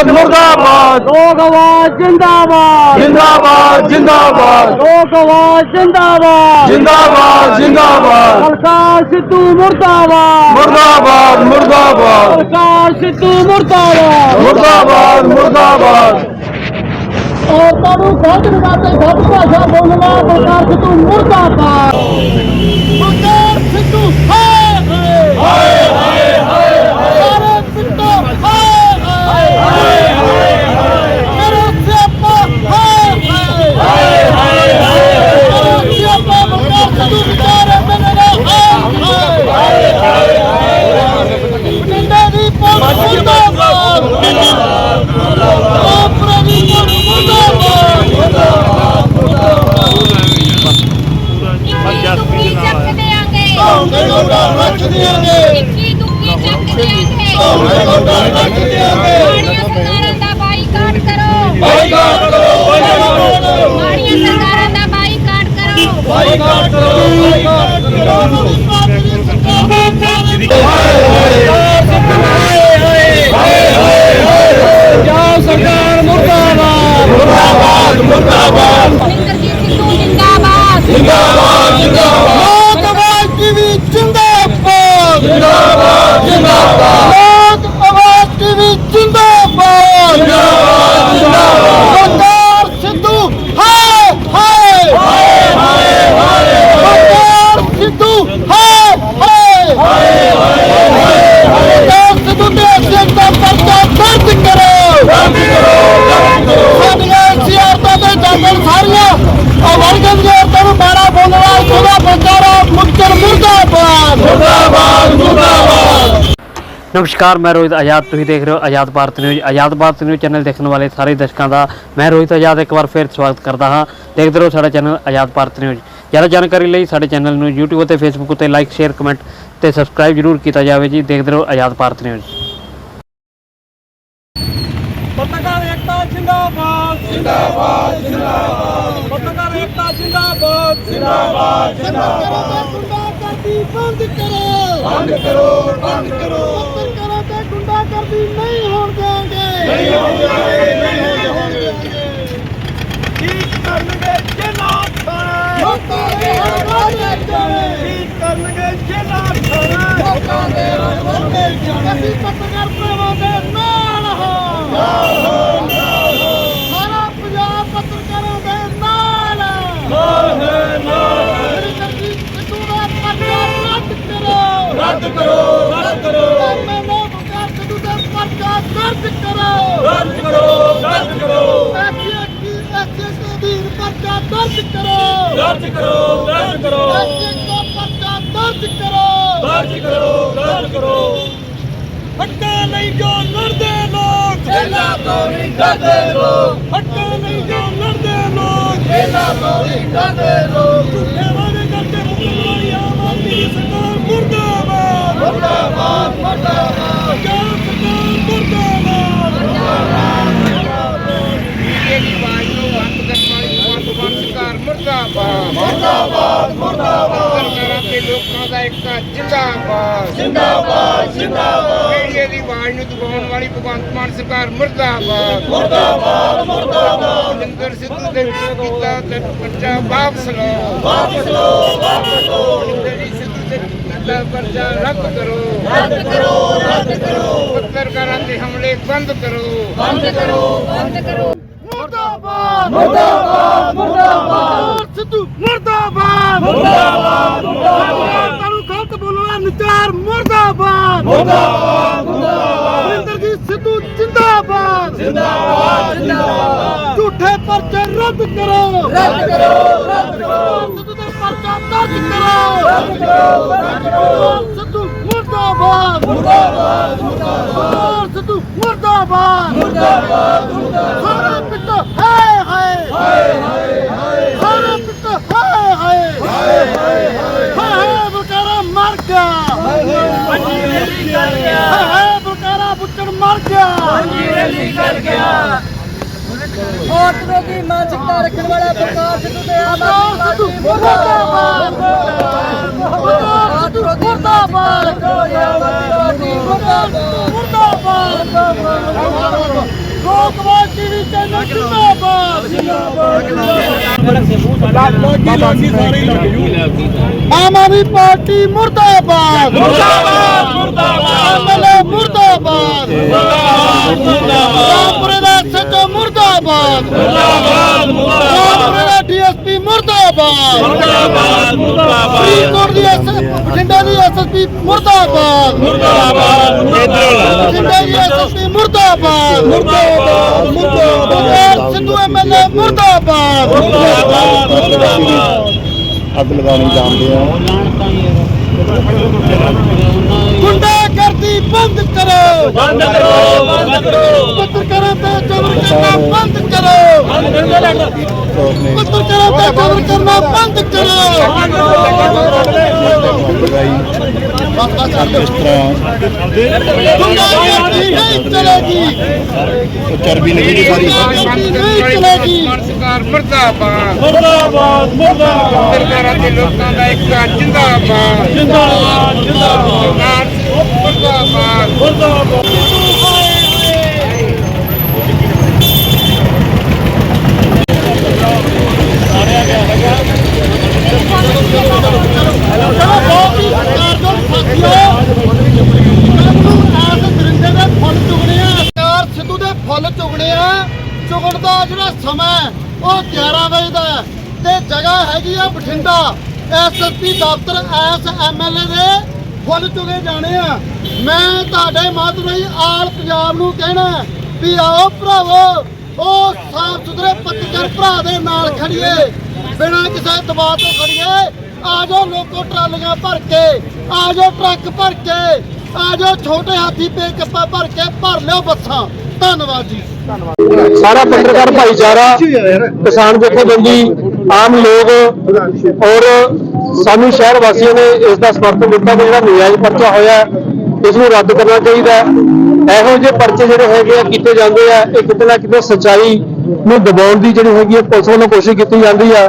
ਮੁਰਦਾਬਾਦ ਮੁਰਦਾਬਾਦ। ਲੋਕ ਆਵਾਜ਼ ਜਿੰਦਾਬਾਦ। ਜਿੰਦਾਬਾਦ ਜਿੰਦਾਬਾਦ। ਲੋਕ ਆਵਾਜ਼ ਜਿੰਦਾਬਾਦ। ਜਿੰਦਾਬਾਦ ਜਿੰਦਾਬਾਦ। ਸਰਕਾਰ ਸਿੱਧੂ ਮੁਰਦਾਬਾਦ। ਮੁਰਦਾਬਾਦ ਮੁਰਦਾਬਾਦ। ਸਰਕਾਰ ਸਿੱਧੂ ਮੁਰਦਾਬਾਦ। ਮੁਰਦਾਬਾਦ ਮੁਰਦਾਬਾਦ। ਔਰਤਾਂ ਨੂੰ ਖੁਦ ਨਵਾਤੇ ਖੁਦ ਭਾਸ਼ਾ ਬੋਲਣਾ ਸਰਕਾਰ ਸਿੱਧੂ ਮੁਰਦਾਬਾਦ ਸਰਕਾਰ ਸਿੱਧੂ ਹਾਏ ਹਾਏ ਹਾਏ ਹਾਏ ਹਾਏ ਸਿੱਧੂ ਹਾਏ ਹਾਏ ਹਾਏ ਹਾਏ ਮੇਰਾ ਸਿਆਪਾ ਹਾਏ ਹਾਏ ਹਾਏ ਹਾਏ ਮੇਰਾ ਸਿਆਪਾ ਸਰਕਾਰ ਸਿੱਧੂ ਵਿਚਾਰੇ ਮੇਰੇ ਹਾਏ ਹਾਏ ਹਾਏ ਹਾਏ ਜਿੰਦਾ ਦੀ ਪੁਲਿਸ ਮੁਰਦਾਬਾਦ ਆਪਣਾ ਦੀ ਪੁਲਿਸ ਮੁਰਦਾਬਾਦ ਇੱਕੀ ਦੁੱਕੀ ਚੱਕ ਦਿਆਂਗੇ ਆਉਂਦੇ ਗੋਡਾ ਰੱਖ ਦਿਆਂਗੇ ਇੱਕੀ ਦੁੱਕੀ ਚੱਕ ਦਿਆਂਗੇ ਆਉਂਦੇ ਗੋਡਾ ਰੱਖ ਦਿਆਂਗੇ ਮਾੜੀਆਂ ਸਰਕਾਰਾਂ ਦਾ ਬਾਈਕਾਟ ਕਰੋ ਬਾਈਕਾਟ ਕਰੋ ਬਾਈਕਾਟ ਕਰੋ ਮਾੜੀਆਂ ਸਰਕਾਰਾਂ ਦਾ ਬਾਈਕਾਟ ਕਰੋ ਬਾਈਕਾਟ ਕਰੋ ਬਾਈਕਾਟ ਕਰੋ ਪੰਜਾਬ ਸਰਕਾਰ ਮੁਰਦਾਬਾਦ ਮੁਰਦਾਬਾਦ ਮੁਰਦਾਬਾਦ ਸਿੰਗਰਜੀਤ ਸਿੱਧੂ ਜਿੰਦਾਬਾਦ ਜਿੰਦਾਬਾਦ ਜਿੰਦਾਬਾਦ ਲੋਕ ਆਵਾਜ਼ ਟੀਵੀ ਜਿੰਦਾਬਾਦ ਜਿੰਦਾਬਾਦ ਜਿੰਦਾਬਾਦ ਲੋਕ ਆਵਾਜ਼ ਟੀਵੀ ਜਿੰਦਾਬਾਦ ਜਿੰਦਾਬਾਦ ਜਿੰਦਾਬਾਦ ਸਰਦਾਰ ਸਿੱਧੂ ਹਾਏ ਹਾਏ ਹਾਏ ਹਾਏ ਹਾਏ ਸਰਦਾਰ ਸਿੱਧੂ ਹਾਏ ਹਾਏ ਹਾਏ ਹਾਏ ਸਰਦਾਰ ਸਿੱਧੂ ਦੇ ਅਧਿਆਪਕ ਦਾ ਪਰਚਾ ਦਰਜ ਕਰੋ ਬੰਦ ਕਰੋ ਬੰਦ ਕਰੋ ਸਾਡੀਆਂ ਸਿਆਰਤਾਂ ਦੇ ਜਾਗਰ ਸਾਰੀਆਂ ਅਵਰਗਨ ਦੀਆਂ ਔਰਤਾਂ ਨੂੰ ਬਾੜਾ ਬੋਲਣਾ ਉਹਦਾ ਬੰਦਾਰਾ ਮੁਕਤਰ ਮੁਰਦਾਬਾਦ ਮੁਰਦਾਬਾਦ। ਮੁਰਦਾਬਾਦ ਨਮਸਕਾਰ ਮੈਂ ਰੋਹਿਤ ਆਜ਼ਾਦ। ਤੁਸੀਂ ਦੇਖ ਰਹੇ ਹੋ Azad Bharat news. Azad Bharat news channel ਦੇਖਣ ਵਾਲੇ ਸਾਰੇ ਦਰਸ਼ਕਾਂ ਦਾ ਮੈਂ ਰੋਹਿਤ ਆਜ਼ਾਦ ਇੱਕ ਵਾਰ ਫਿਰ ਸਵਾਗਤ ਕਰਦਾ ਹਾਂ। ਦੇਖਦੇ ਰਹੋ ਸਾਡਾ ਚੈਨਲ ਆਜ਼ਾਦ ਭਾਰਤ ਨਿਊਜ਼। ਜ਼ਿਆਦਾ ਜਾਣਕਾਰੀ ਲਈ ਸਾਡੇ ਚੈਨਲ ਨੂੰ YouTube ਅਤੇ Facebook ਉੱਤੇ ਲਾਈਕ ਸ਼ੇਅਰ ਕਮੈਂਟ ਤੇ ਸਬਸਕ੍ਰਾਈਬ ਜਰੂਰ ਕੀਤਾ ਜਾਵੇ ਜੀ। ਦੇਖਦੇ ਰਹੋ ਆਜ਼ਾਦ ਭਾਰਤ ਨਿਊਜ਼। ਪੱਤਰਕਾਰ ਏਕਤਾ ਜਿੰਦਾਬਾਦ ਜਿੰਦਾਬਾਦ ਜਿੰਦਾਬਾਦ। ਪੱਤਰਕਾਰ ਏਕਤਾ ਜਿੰਦਾਬਾਦ। ਜਿੰਦਾਬਾਦ ਜਿੰਦਾਬਾਦ। ਬੰਦ ਕਰੋ। ਬੰਦ ਕਰੋ ਬੰਦ ਕਰੋ। ਪੱਤਰਕਾਰਾਂ ਤੇ ਗੁੰਡਾਗਰਦੀ ਨਹੀਂ ਹੋਣ ਦੇਵਾਂਗੇ ਨਹੀਂ ਹੋਣ ਦੇਵਾਂਗੇ ਨਹੀਂ ਹੋਣ ਦੇਵਾਂਗੇ ਕੀ ਕਰਨਗੇ ਜੇ ਨਾ ਖਾਣਾ ਲੋਕਾਂ ਦੇ ਹਵਾਲੇ ਜਾਣੇ ਕੀ ਕਰਨਗੇ ਜੇ ਨਾ ਖਾਣਾ ਲੋਕਾਂ ਦੇ ਹਵਾਲੇ ਜਾਣੇ ਅਸੀਂ ਪੱਤਰਕਾਰ ਭਰਾਵਾਂ ਦੇ ਨਾਲ ਹਾਂ ਸਾਰਾ ਪੰਜਾਬ ਪੱਤਰਕਾਰਾਂ ਦੇ ਨਾਲ ਨਾਲ ਹੈ ਨਾਲ ਸਿੱਧੂ ਦਾ ਪਰਚਾ ਰੱਦ ਕਰੋ ਰੱਦ ਕਰੋ ਰੱਦ ਕਰੋ। ਮੈਂ ਲੋਕ ਦਾ ਦਾ ਪਰਚਾ ਦਰਜ ਕਰੋ ਰੱਦ ਕਰੋ। ਰੱਦ ਕਰੋ ਐਸੀ ਕੀ ਐਸੀ ਵੀਰ ਪਰਚਾ ਦਰਜ ਕਰੋ। ਦਰਜ ਕਰੋ ਦਰਜ ਕਰੋ। ਐਸੀ ਦਾ ਪਰਚਾ ਦਰਜ ਕਰੋ ਦਰਜ ਕਰੋ ਦਰਜ ਕਰੋ ਹੱਕਾਂ ਨਹੀਂ ਜੋ ਲੜਦੇ ਲੋਕ। ਜੇਲਾ ਤੋਂ ਨਹੀਂ ਡਰਦੇ ਲੋਕ। ਹੱਕਾਂ ਨਹੀਂ ਜੋ ਲੜਦੇ ਲੋਕ। ਜੇਲਾ ਤੋਂ ਨਹੀਂ ਡਰਦੇ ਲੋਕ। ਮੁਰਦਾਬਾਦ ਮੁਰਦਾਬਾਦ ਸਰਕਾਰਾਂ ਤੇ ਲੋਕਾਂ ਦਾ ਇੱਕ ਜਿੰਦਾਬਾਦ। ਜਿੰਦਾਬਾਦ ਜਿੰਦਾਬਾਦ। ਮੀਡੀਆ ਦੀ ਆਵਾਜ਼ ਨੂੰ ਦਬਾਉਣ ਵਾਲੀ ਭਗਵੰਤ ਮਾਨ ਸਰਕਾਰ ਮੁਰਦਾਬਾਦ। ਮੁਰਦਾਬਾਦ ਮੁਰਦਾਬਾਦ। ਬਲਿੰਦਰ ਸਿੱਧੂ ਦੇ ਵਿਰੁੱਧ ਕੀਤਾ ਤੇ ਪਰਚਾ ਵਾਪਸ ਲਓ। ਵਾਪਸ ਲਓ ਵਾਪਸ ਲਓ। ਬਲਿੰਦਰ ਜੀ ਸਿੱਧੂ ਦੇ ਕੀਤਾ ਪਰਚਾ ਰੱਦ ਕਰੋ। ਰੱਦ ਕਰੋ ਰੱਦ ਕਰੋ। ਪੱਤਰਕਾਰਾਂ ਤੇ ਹਮਲੇ ਬੰਦ ਕਰੋ। ਬੰਦ ਕਰੋ ਬੰਦ ਕਰੋ। ਮੁਰਦਾਬਾਦ ਮੁਰਦਾਬਾਦ। ਮੁਰਦਾਬਾਦ ਸਿੱਧੂ ਮੁਰਦਾਬਾਦ। ਮੁਰਦਾਬਾਦ ਮੁਰਦਾਬਾਦ। ਤੁਹਾਨੂੰ ਗਲਤ ਬੋਲਣਾ ਨਚਾਰ ਮੁਰਦਾਬਾਦ। ਮੁਰਦਾਬਾਦ ਮੁਰਦਾਬਾਦ। ਜੀ ਸਿੱਧੂ ਜਿੰਦਾਬਾਦ। ਜਿੰਦਾਬਾਦ ਜਿੰਦਾਬਾਦ। ਝੂਠੇ ਪਰਚੇ ਰੱਦ ਕਰੋ। ਰੱਦ ਕਰੋ ਰੱਦ ਕਰੋ। ਸਿੱਧੂ ਦਾ ਪਰਚਾ ਦਰਜ ਕਰੋ। ਰੱਦ ਕਰੋ ਰੱਦ ਕਰੋ। ਸਿੱਧੂ ਮੁਰਦਾਬਾਦ। ਮੁਰਦਾਬਾਦ ਮੁਰਦਾਬਾਦ। ਸਿੱਧੂ ਮੁਰਦਾਬਾਦ। ਮੁਰਦਾਬਾਦ ਮੁਰਦਾਬਾਦ। ਸਾਰਾ ਪਿੱਟ ਹਾਏ ਹਾਏ ਹਾਏ ਹਾਏ ਹਾਏ ਸਾਰਾ ਪਿੱਟ ਹਾਏ ਹਾਏ ਹਾਏ ਹਾਏ ਹਾਏ ਹਾਏ ਬਲਕਾਰਾ ਮਰ ਗਿਆ ਹਾਂਜੀ ਰੈਲੀ ਕਰ ਗਿਆ ਹਾਏ ਬਲਕਾਰਾ ਬੁੱਚੜ ਮਰ ਗਿਆ ਹਾਂਜੀ ਰੈਲੀ ਕਰ ਗਿਆ ਵੋਟ ਵਿਰੋਧੀ ਮਾਨਸਿਕਤਾ ਰੱਖਣ ਵਾਲਾ ਪ੍ਰਕਾਸ਼ ਸਿੱਧੂ ਤੇ ਆਮ ਆਦਮੀ ਸਿੱਧੂ ਪਾਰਟੀ ਮੁਰਦਾਬਾਦ ਮੁਰਦਾਬਾਦ। ਮੁਰਦਾਬਾਦ। ਮੁਰਦਾਬਾਦ। ਮੁਰਦਾਬਾਦ। ਜਿੰਦਾਬਾਦ ਜਿੰਦਾਬਾਦ ਲਾਗੀ ਲਾਗੀ ਸਾਰੇ ਲੱਗ ਆਮ ਆਦਮੀ ਪਾਰਟੀ ਮੁਰਦਾਬਾਦ। ਮੁਰਦਾਬਾਦ ਮੁਰਦਾਬਾਦ। ਮੁਰਦਾਬਾਦ। ਰਾਮਪੁਰੇ ਦਾ ਸੱਚੋ ਮੁਰਦਾਬਾਦ ਮੁਰਦਾਬਾਦ। ਰਾਮਪੁਰੇ ਦਾ ਡੀਐਸਪੀ ਮੁਰਦਾਬਾਦ। ਮੁਰਦਾਬਾਦ ਮੁਰਦਾਬਾਦ। ਫਰੀਦਕੋਟ ਦੀ ਬਠਿੰਡਾ ਦੀ ਐਸਐਸਪੀ ਮੁਰਦਾਬਾਦ। ਮੁਰਦਾਬਾਦ। ਬਠਿੰਡਾ ਦੀ ਐਸਐਸਪੀ? ਮੁਰਦਾਬਾਦ। ਮੁਰਦਾਬਾਦ। ਮੁਰਦਾਬਾਦ। ਸਿੱਧੂ ਐਮਐਲਏ ਮੁਰਦਾਬਾਦ। ਮੁਰਦਾਬਾਦ। ਮੁਰਦਾਬਾਦ। ਅੱਗ ਲਗਾਉਣੀ ਜਾਣਦੇ ਆ। ਗੁੰਡਾ ਕਰਦੀ ਬੰਦ ਕਰੋ। ਬੰਦ ਕਰੋ ਬੰਦ ਕਰੋ। ਪੱਤਰਕਾਰਾਂ ਤੇ ਜ਼ਬਰ ਕਰਨਾ ਬੰਦ ਕਰੋ। ਪੱਤਰਕਾਰਾਂ ਤੇ ਜ਼ਬਰ ਕਰਨਾ ਬੰਦ ਕਰੋ। ਇਸ ਤਰ੍ਹਾਂ ਚਰਬੀ ਨਿਕਲੀ ਸਾਰੀ। ਸਰਕਾਰ ਮਰਦਾਬਾਦ। ਮੁਰਦਾਬਾਦ ਮੁਰਦਾਬਾਦ। ਸਰਕਾਰਾਂ ਦੇ ਲੋਕਾਂ ਦਾ ਇੱਕ ਜਿੰਦਾਬਾਦ। ਜਿੰਦਾਬਾਦ ਜਿੰਦਾਬਾਦ। ਸਰਕਾਰ ਮੁਰਦਾਬਾਦ ਸਿੱਧੂ ਦੇ ਫੁੱਲ ਚੁਗਣੇ ਆ ਚੁਗਣ ਦਾ ਜਿਹੜਾ ਸਮਾਂ ਉਹ 11 ਵਜੇ ਦਾ ਤੇ ਜਗ੍ਹਾ ਹੈਗੀ ਆ ਬਠਿੰਡਾ। ਐਸਐਸਪੀ ਦਫ਼ਤਰ ਐਸ ਐਮਐਲਏ ਦੇ ਫੁੱਲ ਚੁਗੇ ਜਾਣੇ ਆ। ਮੈਂ ਤੁਹਾਡੇ ਮਾਧਿਅਮ ਆਲ ਪੰਜਾਬ ਨੂੰ ਕਹਿਣਾ ਵੀ ਆਓ ਭਰਾਵੋ, ਉਹ ਸਾਫ਼ ਸੁਥਰੇ ਪੱਤਰਕਾਰ ਭਰਾ ਦੇ ਨਾਲ ਖੜੀਏ ਬਿਨਾਂ ਕਿਸੇ ਦਬਾਅ ਤੋਂ ਖੜੀਏ ਆ ਲੋਕੋ ਟਰਾਲੀਆਂ ਭਰ ਕੇ, ਆ ਜਾਓ ਟਰੱਕ ਭਰ ਕੇ, ਆ ਜਾਓ ਛੋਟੇ ਹਾਥੀ ਪਿਕਅਪਾਂ ਭਰ ਕੇ, ਭਰ ਲਿਓ ਬੱਸਾਂ। ਧੰਨਵਾਦ ਜੀ। ਸਾਰਾ ਪੱਤਰਕਾਰ ਭਾਈਚਾਰਾ, ਕਿਸਾਨ ਜਥੇਬੰਦੀ ਆਮ ਲੋਕ ਔਰ ਸਾਨੂੰ ਸ਼ਹਿਰ ਵਾਸੀਆਂ ਨੇ ਇਸ ਦਾ ਸਮਰਥਨ ਦਿੱਤਾ ਕਿ ਜਿਹੜਾ ਨਜਾਇਜ਼ ਪਰਚਾ ਹੋਇਆ ਹੈ, ਇਸ ਨੂੰ ਰੱਦ ਕਰਨਾ ਚਾਹੀਦਾ ਹੈ। ਇਹੋ ਜਿਹੇ ਪਰਚੇ ਜਿਹੜੇ ਹੈਗੇ ਆ ਕੀਤੇ ਜਾਂਦੇ ਆ ਇਹ ਕਿਤੇ ਨਾ ਕਿਤੇ ਸੱਚਾਈ ਨੂੰ ਦਬਾਉਣ ਦੀ ਜਿਹੜੀ ਹੈਗੀ ਆ ਪੁਲਿਸ ਵੱਲੋਂ ਕੋਸ਼ਿਸ਼ ਕੀਤੀ ਜਾਂਦੀ ਆ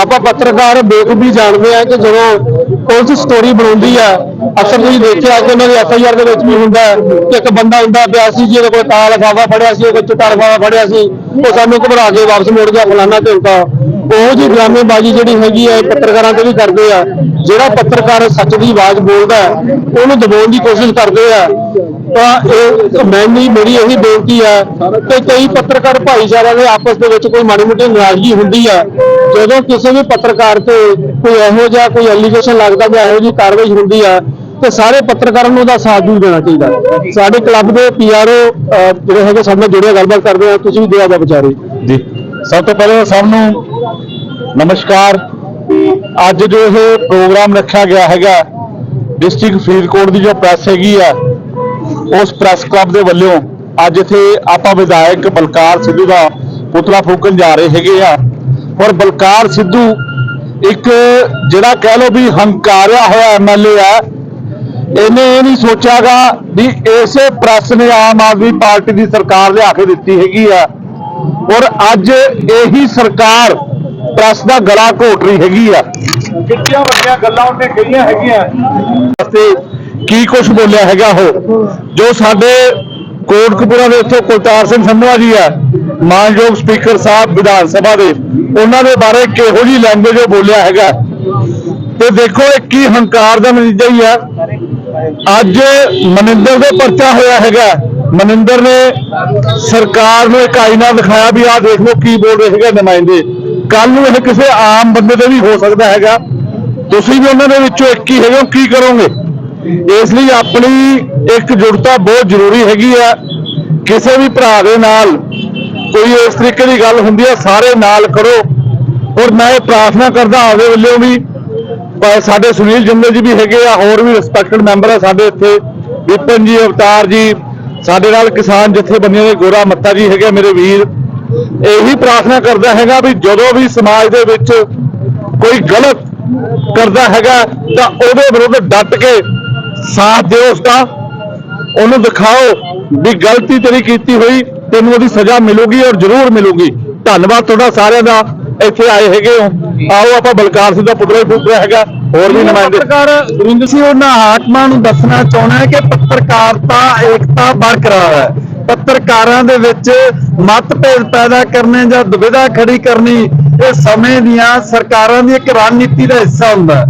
ਆਪਾਂ ਪੱਤਰਕਾਰ ਬੇਖੂਬੀ ਜਾਣਦੇ ਆ ਕਿ ਜਦੋਂ ਪੁਲਿਸ ਸਟੋਰੀ ਬਣਾਉਂਦੀ ਆ ਅਕਸਰ ਤੁਸੀਂ ਦੇਖਿਆ ਕਿ ਉਹਨਾਂ ਦੀ ਐਫ ਆਈ ਆਰ ਦੇ ਵਿੱਚ ਵੀ ਹੁੰਦਾ ਕਿ ਇੱਕ ਬੰਦਾ ਹੁੰਦਾ ਪਿਆ ਸੀ ਜਿਹਦੇ ਕੋਲ ਤਾਲ ਲਫਾਫਾ ਫੜਿਆ ਸੀ ਕੋਈ ਚਿੱਟਾ ਲਫਾਫਾ ਫੜਿਆ ਸੀ ਉਹ ਸਾਨੂੰ ਘਬਰਾ ਕੇ ਵਾਪਸ ਮੁੜ ਗਿਆ ਫਲਾਨਾ ਢਿਮਕਾ ਉਹ ਜੀ ਡਰਾਮੇਬਾਜ਼ੀ ਜਿਹੜੀ ਹੈਗੀ ਹੈ ਇਹ ਪੱਤਰਕਾਰਾਂ ਤੇ ਵੀ ਕਰਦੇ ਆ। ਜਿਹੜਾ ਪੱਤਰਕਾਰ ਸੱਚ ਦੀ ਆਵਾਜ਼ ਬੋਲਦਾ ਹੈ, ਉਹਨੂੰ ਦਬਾਉਣ ਦੀ ਕੋਸ਼ਿਸ਼ ਕਰਦੇ ਆ। ਤਾਂ ਇਹ ਮੈਨੀ ਮੇਰੀ ਇਹੀ ਬੇਨਤੀ ਹੈ ਕਿ ਕਈ ਪੱਤਰਕਾਰ ਭਾਈਚਾਰਿਆਂ ਦੇ ਆਪਸ ਦੇ ਵਿੱਚ ਕੋਈ ਮਾੜੀ ਮੋਟੀ ਨਾਰਾਜ਼ਗੀ ਹੁੰਦੀ ਹੈ ਜਦੋਂ ਕਿਸੇ ਵੀ ਪੱਤਰਕਾਰ ਤੇ ਕੋਈ ਇਹੋ ਜਿਹਾ ਕੋਈ ਐਲੀਗੇਸ਼ਨ ਲੱਗਦਾ ਜਾਂ ਇਹੋ ਜਿਹੀ ਕਾਰਵਾਈ ਹੁੰਦੀ ਹੈ ਤੇ ਸਾਰੇ ਪੱਤਰਕਾਰਾਂ ਨੂੰ ਉਹਦਾ ਸਾਥ ਜ਼ਰੂਰ ਦੇਣਾ ਚਾਹੀਦਾ। ਸਾਡੇ ਕਲੱਬ ਦੇ ਪੀਆਰਓ ਜਿਹੜੇ ਹੈਗੇ ਸਾਡੇ ਨਾਲ ਜੁੜੇ ਗੱਲਬਾਤ ਕਰਦੇ ਆ, ਤੁਸੀਂ ਵੀ ਦਿਆ ਦਾ ਵਿਚਾਰੇ। ਜੀ। ਸਭ ਤੋਂ ਪਹਿਲਾਂ ਸਭ ਨੂੰ ਨਮਸਕਾਰ। ਅੱਜ ਜੋ ਇਹ ਪ੍ਰੋਗਰਾਮ ਰੱਖਿਆ ਗਿਆ ਹੈਗਾ, ਡਿਸਟ੍ਰਿਕਟ ਫਰੀਦਕੋਟ ਦੀ ਜੋ ਪ੍ਰੈਸ ਹੈਗੀ ਆ ਉਸ ਪ੍ਰੈਸ ਕਲੱਬ ਦੇ ਵੱਲੋਂ ਅੱਜ ਇੱਥੇ ਆਪਾਂ ਵਿਧਾਇਕ ਬਲਕਾਰ ਸਿੱਧੂ ਦਾ ਪੁਤਲਾ ਫੂਕਣ ਜਾ ਰਹੇ ਹੈਗੇ ਆ। ਔਰ ਬਲਕਾਰ ਸਿੱਧੂ ਇੱਕ ਜਿਹੜਾ ਕਹਿ ਲਓ ਵੀ ਹੰਕਾਰਿਆ ਹੋਇਆ ਐਮਐਲਏ ਆ ਇਹਨੇ ਇਹ ਨਹੀਂ ਸੋਚਿਆਗਾ ਵੀ ਇਸੇ ਪ੍ਰੈਸ ਨੇ ਆਮ ਆਦਮੀ ਪਾਰਟੀ ਦੀ ਸਰਕਾਰ ਲਿਆ ਕੇ ਦਿੱਤੀ ਹੈਗੀ ਆ। ਔਰ ਅੱਜ ਇਹੀ ਸਰਕਾਰ ਪ੍ਰੈਸ ਦਾ ਗਲਾ ਘੋਟ ਰਹੀ ਹੈਗੀ ਆ। ਕਿੰਨੀਆਂ ਵੱਡੀਆਂ ਗੱਲਾਂ ਉਹਨੇ ਕਹੀਆਂ ਹੈਗੀਆਂ। ਤੇ ਕੀ ਕੁਝ ਬੋਲਿਆ ਹੈਗਾ ਉਹ? ਜੋ ਸਾਡੇ ਕੋਟਕਪੂਰਾ ਦੇ ਇੱਥੇ ਕੁਲਤਾਰ ਸਿੰਘ ਸੰਧਵਾ ਜੀ ਹੈ ਮਾਨਯੋਗ ਸਪੀਕਰ ਸਾਹਿਬ ਵਿਧਾਨ ਸਭਾ ਦੇ, ਉਹਨਾਂ ਦੇ ਬਾਰੇ ਕਿਹੋ ਜੀ ਲੈਂਗੁਏਜ ਉਹ ਬੋਲਿਆ ਹੈਗਾ? ਤੇ ਦੇਖੋ ਇਹ ਕੀ ਹੰਕਾਰ ਦਾ ਨਤੀਜਾ ਹੀ ਹੈ ਅੱਜ ਮਨਿੰਦਰ ਦੇ ਪਰਚਾ ਹੋਇਆ ਹੈਗਾ। ਮਨਿੰਦਰ ਨੇ ਸਰਕਾਰ ਨੂੰ ਇਕਾਈ ਨਾਲ ਦਿਖਾਇਆ ਵੀ ਆਹ ਦੇਖ ਲਓ ਕੀ ਬੋਲ ਰਹੇ ਹੈਗੇ ਨੁਮਾਇੰਦੇ। ਕੱਲ ਨੂੰ ਇਹ ਕਿਸੇ ਆਮ ਬੰਦੇ ਤੇ ਵੀ ਹੋ ਸਕਦਾ ਹੈਗਾ। ਤੁਸੀਂ ਵੀ ਉਹਨਾਂ ਦੇ ਵਿੱਚੋਂ ਇੱਕ ਹੀ ਹੈਗੇ ਹੋ, ਕੀ ਕਰੋਗੇ? ਇਸ ਲਈ ਆਪਣੀ ਇੱਕ ਇਕਜੁੱਟਤਾ ਬਹੁਤ ਜ਼ਰੂਰੀ ਹੈਗੀ ਆ। ਕਿਸੇ ਵੀ ਭਰਾ ਦੇ ਨਾਲ ਕੋਈ ਇਸ ਤਰੀਕੇ ਦੀ ਗੱਲ ਹੁੰਦੀ ਹੈ ਸਾਰੇ ਨਾਲ ਕਰੋ। ਔਰ ਮੈਂ ਇਹ ਪ੍ਰਾਰਥਨਾ ਕਰਦਾ ਆਪਦੇ ਵੱਲੋਂ ਵੀ ਸਾਡੇ ਸੁਨੀਲ ਜਿੰਦਲ ਜੀ ਵੀ ਹੈਗੇ ਆ, ਹੋਰ ਵੀ ਰਿਸਪੈਕਟਡ ਮੈਂਬਰ ਆ ਸਾਡੇ ਇੱਥੇ। ਵਿਪਨ ਜੀ, ਅਵਤਾਰ ਜੀ, ਸਾਡੇ ਨਾਲ ਕਿਸਾਨ ਜਥੇਬੰਦੀਆਂ ਦੇ ਗੋਰਾ ਮੱਤਾ ਜੀ ਹੈਗੇ ਆ, ਮੇਰੇ ਵੀਰ। ਇਹੀ ਪ੍ਰਾਰਥਨਾ ਕਰਦਾ ਹੈਗਾ ਵੀ ਜਦੋਂ ਵੀ ਸਮਾਜ ਦੇ ਵਿੱਚ ਕੋਈ ਗਲਤ ਕਰਦਾ ਹੈਗਾ, ਤਾਂ ਉਹਦੇ ਵਿਰੁੱਧ ਡਟ ਕੇ ਸਾਥ ਦਿਓ ਉਸਦਾ। ਉਹਨੂੰ ਦਿਖਾਓ ਵੀ ਗਲਤੀ ਤੇਰੀ ਕੀਤੀ ਹੋਈ, ਤੈਨੂੰ ਉਹਦੀ ਸਜ਼ਾ ਮਿਲੂਗੀ ਔਰ ਜ਼ਰੂਰ ਮਿਲੂਗੀ। ਧੰਨਵਾਦ ਤੁਹਾਡਾ ਸਾਰਿਆਂ ਦਾ। ਇੱਥੇ ਆਏ ਹੈਗੇ ਹੋ। ਆਓ ਆਪਾਂ ਬਲਕਾਰ ਸਿੰਘ ਦਾ ਪੁੱਤਰਾ ਹੀ ਫੂਕ ਰਿਹਾ ਹੈਗਾ। ਹੋਰ ਵੀ ਨੁਮਾਇੰਦੇ ਪੱਤਰਕਾਰ ਗੁਰਿੰਦਰ ਸਿੰਘ, ਉਹਨਾਂ ਹਾਕਮਾਂ ਨੂੰ ਦੱਸਣਾ ਚਾਹੁੰਦਾ ਹੈ ਕਿ ਪੱਤਰਕਾਰਤਾ, ਏਕਤਾ ਬਰਕਰਾਰ ਹੈ। ਪੱਤਰਕਾਰਾਂ ਦੇ ਵਿੱਚ ਮਤਭੇਦ ਪੈਦਾ ਕਰਨੇ ਜਾਂ ਦੁਬਿਧਾ ਖੜੀ ਕਰਨੀ, ਇਹ ਸਮੇਂ ਦੀਆਂ ਸਰਕਾਰਾਂ ਦੀ ਇੱਕ ਰਣਨੀਤੀ ਦਾ ਹਿੱਸਾ ਹੁੰਦਾ ਹੈ।